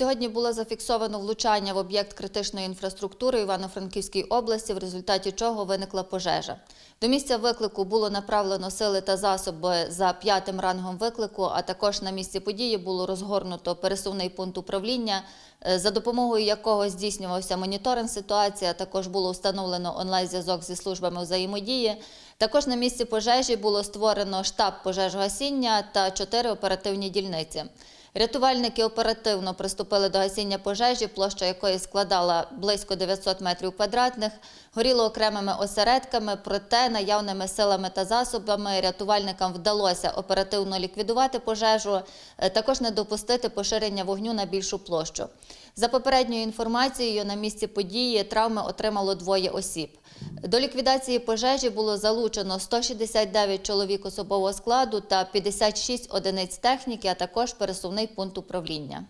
Сьогодні було зафіксовано влучання в об'єкт критичної інфраструктури Івано-Франківській області, в результаті чого виникла пожежа. До місця виклику було направлено сили та засоби за п'ятим рангом виклику, а також на місці події було розгорнуто пересувний пункт управління, е, за допомогою якого здійснювався моніторинг ситуації, а також було встановлено онлайн-зв'язок зі службами взаємодії. Також на місці пожежі було створено штаб пожежогасіння та чотири оперативні дільниці. Рятувальники оперативно приступили до гасіння пожежі, площа якої складала близько 900 метрів квадратних. Горіло окремими осередками, проте наявними силами та засобами рятувальникам вдалося оперативно ліквідувати пожежу, е, також не допустити поширення вогню на більшу площу. За попередньою інформацією, на місці події травми отримало двоє осіб. До ліквідації пожежі було залучено 169 чоловік особового складу та 56 одиниць техніки, а також пересувний пункт управління.